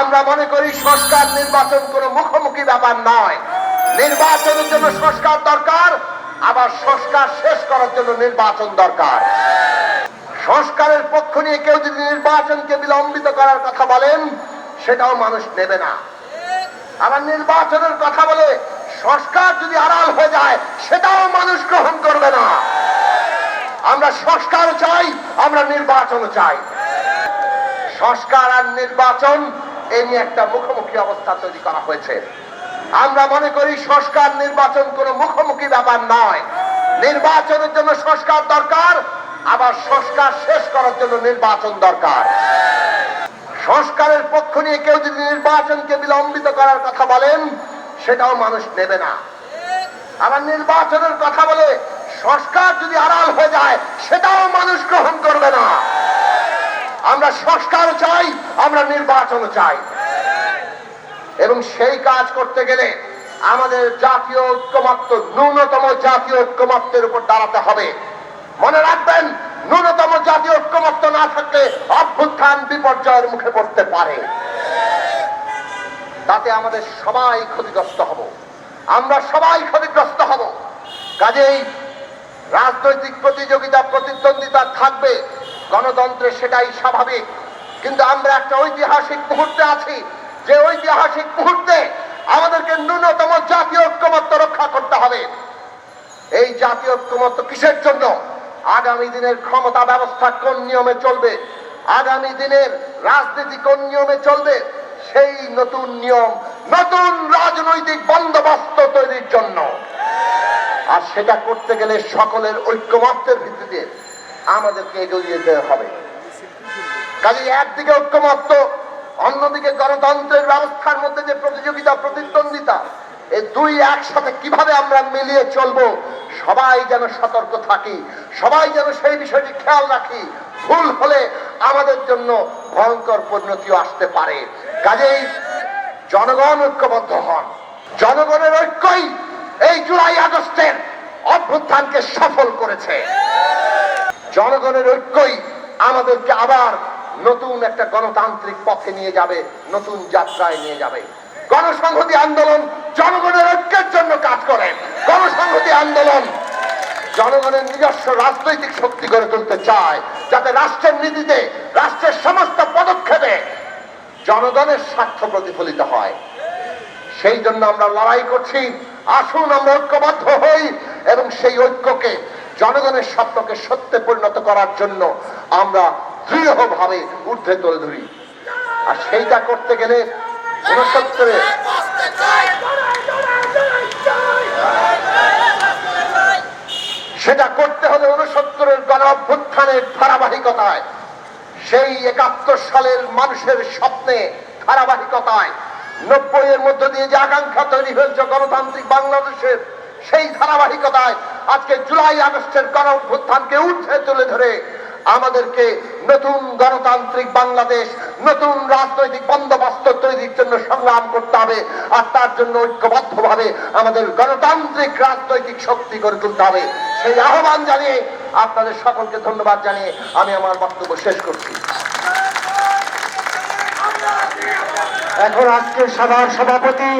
আমরা মনে করি সংস্কার নির্বাচন কোনো মুখোমুখি ব্যাপার নয়। নির্বাচনের জন্য সংস্কার দরকার, আবার সংস্কার শেষ করার জন্য নির্বাচন দরকার। সংস্কারের পক্ষ নিয়ে কেউ যদি নির্বাচনকে বিলম্বিত করার কথা বলেন, সেটাও মানুষ নেবে না। আবার নির্বাচনের কথা বলে সংস্কার যদি আড়াল হয়ে যায়, সেটাও মানুষ গ্রহণ করবে না। আমরা সংস্কার চাই, আমরা নির্বাচন চাই। সংস্কার আর নির্বাচন, এ নিয়ে একটা মুখোমুখি অবস্থা তৈরি করা হয়েছে। আমরা মনে করি সংস্কার, নির্বাচন কোনো মুখোমুখি ব্যাপার নয়। নির্বাচনের জন্য সংস্কার দরকার, আবার সংস্কার শেষ করার জন্য নির্বাচন দরকার। সংস্কারের পক্ষ নিয়ে কেউ যদি নির্বাচনকে বিলম্বিত করার কথা বলেন, সেটাও মানুষ নেবে না। আবার নির্বাচনের কথা বলে সংস্কার যদি আড়াল হয়ে যায়, সেটাও মানুষ গ্রহণ আমরা সংস্কার চাই, আমরা নির্বাচন চাই। এবং সেই কাজ করতে গেলে আমাদের জাতীয় ঐক্যমাত্র ন্যূনতম জাতীয় ঐক্যমাত্রের উপর দাঁড়াতে হবে। মনে রাখবেন, ন্যূনতম জাতীয় ঐক্যমাত্র না থাকলে অভ্যুত্থান, বিপর্যয়ের মুখে পড়তে পারে। তাতে আমাদের সবাই ক্ষতিগ্রস্ত হব। আমরা সবাই ক্ষতিগ্রস্ত হব। কাজেই রাজনৈতিক প্রতিযোগিতা, প্রতিদ্বন্দ্বিতা থাকবে। গণতন্ত্রে সেটাই স্বাভাবিক। কিন্তু আমরা একটা ঐতিহাসিক মুহূর্তে আছি। যে ঐতিহাসিক মুহূর্তে আমাদেরকে ন্যূনতম জাতীয় ঐক্যমত্য রক্ষা করতে হবে। এই জাতীয় ঐক্যমত্য কিসের জন্য? আগামী দিনের ক্ষমতা ব্যবস্থা কোন নিয়মে চলবে? আগামী দিনের রাজনীতি কোন নিয়মে চলবে? সেই নতুন নিয়ম, নতুন রাজনৈতিক বন্দোবস্ত তৈরির জন্য। আর সেটা করতে গেলে সকলের ঐক্যমত্যের ভিত্তিতে আমাদেরকে এগিয়ে যেতে হবে। কাজে একদিকে ঐক্যমত্য, অন্যদিকে গণতন্ত্রের ব্যবস্থার মধ্যে যে প্রতিযোগিতা, প্রতিদ্বন্দ্বিতা এই দুই একসাথে কীভাবে আমরা মিলিয়ে চলবো, সবাই যেন সতর্ক থাকি, সবাই যেন সেই বিষয়টি খেয়াল রাখি, ভুল হলে আমাদের জন্য ভয়ঙ্কর পরিণতিও আসতে পারে। কাজেই জনগণ ঐক্যবদ্ধ হন। জনগণের ঐক্যই এই জুলাই আগস্টের অভ্যুত্থানকে সফল করেছে। জনগণের ঐক্যই আমাদেরকে আবার নতুন একটা গণতান্ত্রিক পথে নিয়ে যাবে, নতুন যাত্রায় নিয়ে যাবে। গণসংহতি আন্দোলন জনগণের ঐক্যের জন্য কাজ করে। গণসংহতি আন্দোলন জনগণের নিজস্ব রাজনৈতিক শক্তি গড়ে তুলতে চায়, যাতে রাষ্ট্রের নীতিতে রাষ্ট্রের সমস্ত পদক্ষেপে জনগণের স্বার্থ প্রতিফলিত হয়। সেই জন্য আমরা লড়াই করছি, আসুন আমরা ঐক্যবদ্ধ হই এবং সেই ঐক্যকে জনগণের স্বপ্নকে সত্যে পরিণত করার জন্য আমরা দৃঢ়ভাবে ঊর্ধ্বে তুলে ধরি। আর সেইটা করতে গেলে সেটা করতে হলে উনসত্তরের গণ অভ্যুত্থানের ধারাবাহিকতায়, সেই একাত্তর সালের মানুষের স্বপ্নে ধারাবাহিকতায় নব্বই এর মধ্য দিয়ে যে আকাঙ্ক্ষা তৈরি হয়েছে গণতান্ত্রিক বাংলাদেশের, সেই ধারাবাহিকতায় আজকে জুলাই আগস্টের গণ অভ্যুত্থানকে ঊর্ধ্বে তুলে ধরে আমাদেরকে নতুন গণতান্ত্রিক বাংলাদেশ, নতুন রাজনৈতিক বন্দোবস্ত তৈরির জন্য সংগ্রাম করতে হবে আর তার জন্য ঐক্যবদ্ধভাবে আমাদের গণতান্ত্রিক রাজনৈতিক শক্তি গড়ে তুলতে হবে। সেই আহ্বান জানিয়ে আপনাদের সকলকে ধন্যবাদ জানিয়ে আমি আমার বক্তব্য শেষ করছি। এখন আজকে সভার সভাপতি